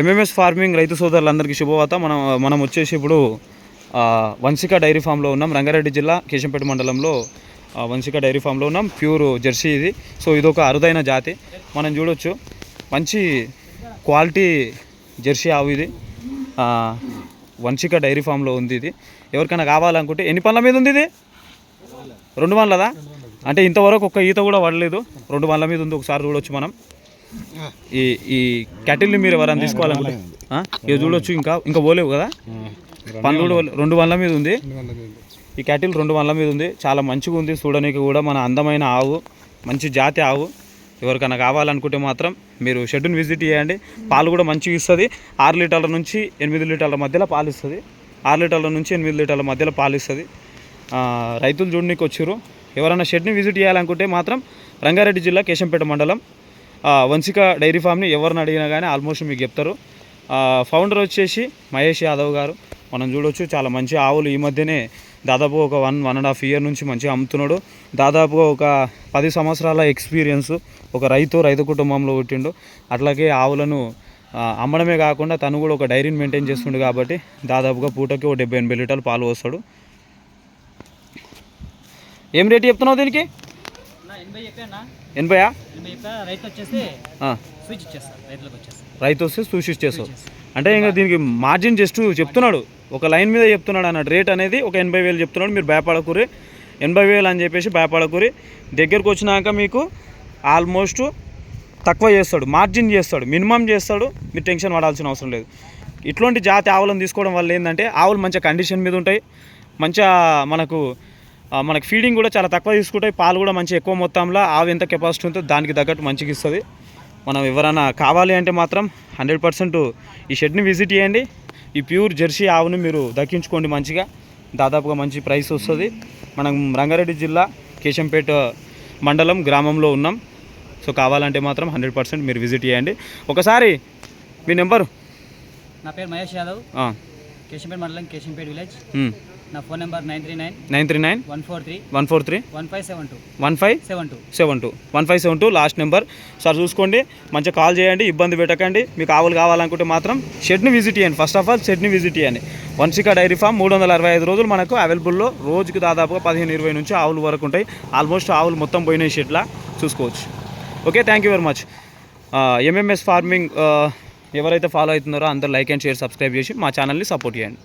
MMS farming రైతు సోదరులందరికీ శుభవార్త. మనం మనం వచ్చేసి ఇప్పుడు వంశిక డైరీ ఫామ్లో ఉన్నాం. రంగారెడ్డి జిల్లా కేశంపేట మండలంలో వంశిక డైరీ ఫామ్లో ఉన్నాం. ప్యూర్ జెర్సీ ఇది. సో ఇది ఒక అరుదైన జాతి. మనం చూడొచ్చు. మంచి క్వాలిటీ జెర్సీ ఆవు ఇది. వంశిక డైరీ ఫామ్లో ఉంది ఇది. ఎవరికైనా కావాలనుకుంటే ఎన్ని పనుల మీద ఉంది ఇది? రెండు వందలదా అంటే ఇంతవరకు ఒక్క ఈత కూడా పడలేదు. రెండు వందల మీద ఉంది. ఒకసారి చూడొచ్చు మనం. ఈ ఈ క్యాటిల్ని మీరు ఎవరైనా తీసుకోవాలనుకుంటే? ఇవి చూడొచ్చు ఇంకా ఇంకా పోలేవు కదా? పోలే- రెండు వందల మీద ఉంది. ఈ క్యాటిల్ రెండు వందల మీద ఉంది. చాలా మంచిగా ఉంది. చూడడానికి కూడా మన అందమైన ఆవు మంచి జాతి ఆవు. ఎవరికైనా కావాలనుకుంటే మాత్రం మీరు షెడ్యూల్ విజిట్ చేయండి. పాలు కూడా మంచిగా ఇస్తుంది. ఆరు లీటర్ల నుంచి ఎనిమిది లీటర్ల మధ్యలో పాలు ఇస్తుంది. ఆరు లీటర్ల నుంచి ఎనిమిది లీటర్ల మధ్యలో పాలు ఇస్తుంది. రైతులు చూడడానికి వచ్చారు ఎవరైనా షెడ్ని విజిట్ చేయాలనుకుంటే మాత్రం రంగారెడ్డి జిల్లా కేశంపేట మండలం వంశిక డైరీ ఫామ్ని ఎవరిని అడిగినా కానీ ఆల్మోస్ట్ మీకు చెప్తారు. ఫౌండర్ వచ్చేసి మహేష్ యాదవ్ గారు. మనం చూడొచ్చు చాలా మంచి ఆవులు ఈ మధ్యనే దాదాపు ఒక one one and half year నుంచి మంచిగా అమ్ముతున్నాడు. దాదాపుగా ఒక పది సంవత్సరాల ఎక్స్పీరియన్స్ ఒక రైతు రైతు కుటుంబంలో పుట్టిండు. అట్లాగే ఆవులను అమ్మడమే కాకుండా తను కూడా ఒక డైరీని మెయింటైన్ చేస్తుండు కాబట్టి దాదాపుగా పూటకి ఒక డెబ్బై ఎనభై లీటర్లు పాలు పోస్తాడు. ఏం రేటు చెప్తున్నావు దీనికి? ఎనభైయా రైతు వస్తే సూచిస్ చేస్తావు అంటే ఇంకా దీనికి మార్జిన్ జస్ట్ చెప్తున్నాడు. ఒక లైన్ మీద చెప్తున్నాడు అన్నట్టు రేట్ అనేది ఒక ఎనభై వేలు చెప్తున్నాడు. మీరు భయపడకూరి ఎనభై వేలు అని చెప్పేసి భయపడకూరి దగ్గరకు వచ్చినాక మీకు ఆల్మోస్ట్ తక్కువ చేస్తాడు. మార్జిన్ చేస్తాడు. మినిమం చేస్తాడు. మీరు టెన్షన్ పడాల్సిన అవసరం లేదు. ఇట్లాంటి జాతి ఆవులను తీసుకోవడం వల్ల ఏంటంటే ఆవులు మంచిగా కండిషన్ మీద ఉంటాయి. మంచిగా మనకు మనకి ఫీడింగ్ కూడా చాలా తక్కువ తీసుకుంటాయి పాలు కూడా మంచి ఎక్కువ మొత్తంలో ఆవు ఎంత కెపాసిటీ ఉంటుందో దానికి తగ్గట్టు మంచిగా ఇస్తుంది. మనం ఎవరైనా కావాలి అంటే మాత్రం హండ్రెడ్ పర్సెంట్ ఈ షెడ్ని విజిట్ చేయండి. ఈ ప్యూర్ జెర్సీ ఆవుని మీరు దక్కించుకోండి మంచిగా. దాదాపుగా మంచి ప్రైస్ వస్తుంది. మనం రంగారెడ్డి జిల్లా కేశంపేట మండలం గ్రామంలో ఉన్నాం. సో కావాలంటే మాత్రం హండ్రెడ్ పర్సెంట్ మీరు విజిట్ చేయండి. ఒకసారి మీ నెంబరు నా పేరు మహేష్ యాదవ్. కేశంపేట మండలం కేశంపేట విలేజ్ నా phone number nine three nine nine three nine one four three one four three one five seven two one five seven two seven two one five seven two last number sir చూసుకోండి మంచిగా call చేయండి ఇబ్బంది పెట్టకండి మీకు ఆవులు కావాలనుకుంటే మాత్రం షెడ్ని విజిట్ చేయండి ఫస్ట్ ఆఫ్ ఆల్ షెడ్ని విజిట్ చేయండి వంశిక డైరీ ఫామ్ మూడు వందల అరవై ఐదు రోజులు మనకు అవైలబుల్లో రోజుకి దాదాపుగా పదిహేను ఇరవై నుంచి ఆవులు వరకు ఉంటాయి ఆల్మోస్ట్ ఆవులు మొత్తం పోయినాయి షెడ్లా చూసుకోవచ్చు okay thank you very much MMS farming ఎవరైతే ఫాలో అవుతున్నారో అందరూ లైక్ అండ్ షేర్ సబ్స్క్రైబ్ చేసి మా ఛానల్ని సపోర్ట్ చేయండి.